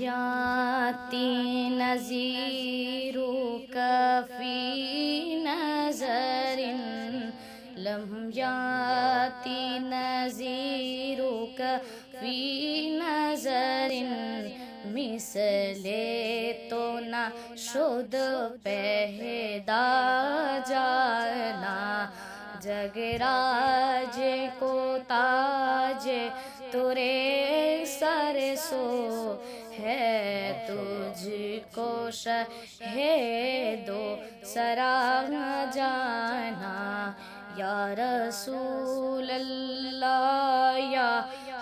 याति नजीरु coffee नजरिन् lump याति नजीरु coffee नजरिन् मिसले तो न शुद्ध पहेदा जाना को कोताजे तुरे सरसो मुझको है दो सरा जाना या रसूल अल्लाह या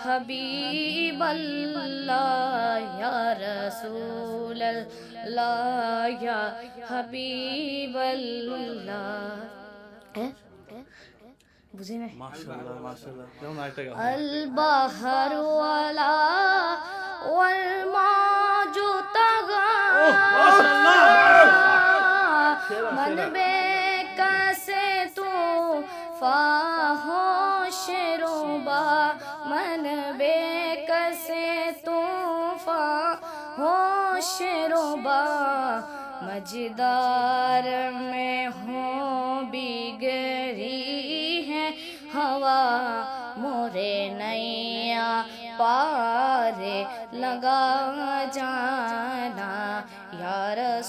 हबीब अल्लाह या रसूल अल्लाह या हबीब अल्लाह बुझे नहीं माशाल्लाह माशाल्लाह। क्यों नाटक अल बहर वाला वल मा من बेकसे तू, फाहोश रुबा मन बेकसे तू, फाहोश रुबा मजदार में हो बिगरी है हवा, मोरे नैया पारे लगा या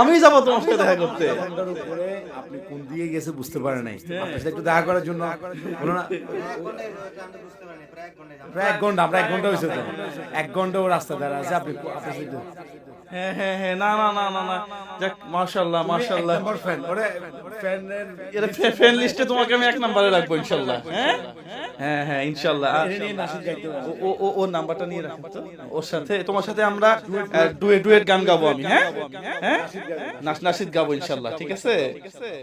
আমি যাব তোমার সাথে দেখা করতে। আপনি কোন গেছে বুঝতে পারে নাই। একটু দেখা করার জন্য এক ঘণ্টা আমরা এক ঘণ্টা হয়েছে এক ঘণ্টা রাস্তা দাঁড়া আছে। আপনি হ্যাঁ হ্যাঁ হ্যাঁ না না না না না। যাক মাশাআল্লাহ মাশাআল্লাহ। নম্বর ফ্যান ওরে ফ্যানের এর ফ্রেন্ড লিস্টে তোমাকে আমি এক নম্বরে রাখব ইনশাআল্লাহ হ্যাঁ? হ্যাঁ হ্যাঁ ইনশাআল্লাহ। ও- ও নাম্বারটা নিয়ে রাখো তো। ওর সাথে তোমার সাথে আমরা ডুয়েট ডুয়েট গান গাবো আমি হ্যাঁ? হ্যাঁ? নাচ নাসিদ গাবো ইনশাআল্লাহ ঠিক আছে?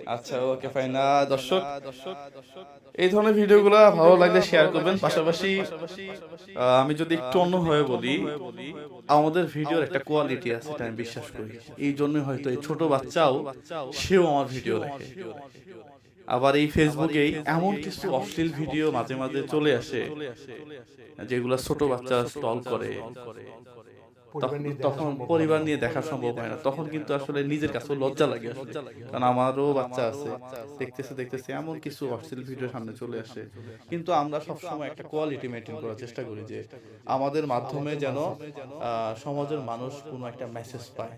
আচ্ছা ওকে ফাইন দর্শক এই ধরনের ভিডিও ভিডিওগুলো ভালো লাগলে শেয়ার করবেন। পাশাপাশি আমি যদি একটু অন্য হয়ে বলি আমাদের ভিডিওর একটা কোয়ালিটি আছে এটা আমি বিশ্বাস করি। এই জন্যই হয়তো এই ছোট বাচ্চাও সেও আমার ভিডিও দেখে। আবার এই ফেসবুকে এমন কিছু অশ্লীল ভিডিও মাঝে মাঝে চলে আসে যেগুলো ছোট বাচ্চা স্টল করে। তখন পরিবার নিয়ে দেখা সম্ভব হয় না। তখন কিন্তু আসলে নিজের কাছে লজ্জা লাগে। আসলে। কারণ আমারও বাচ্চা আছে। দেখতেছে দেখতেছে এমন কিছু অশ্লীল ভিডিও সামনে চলে আসে। কিন্তু আমরা সবসময় একটা কোয়ালিটি মেনটেন করার চেষ্টা করি যে আমাদের মাধ্যমে যেন সমাজের মানুষ কোনো একটা মেসেজ পায়।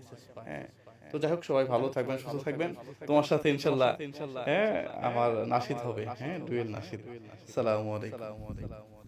হ্যাঁ। তো যাই হোক সবাই ভালো থাকবেন সুস্থ থাকবেন। তোমার সাথে ইনশাল্লাহ হ্যাঁ আমার নাসিদ হবে। হ্যাঁ ডুয়েল নাসিদ। সালামু আলাইকুম।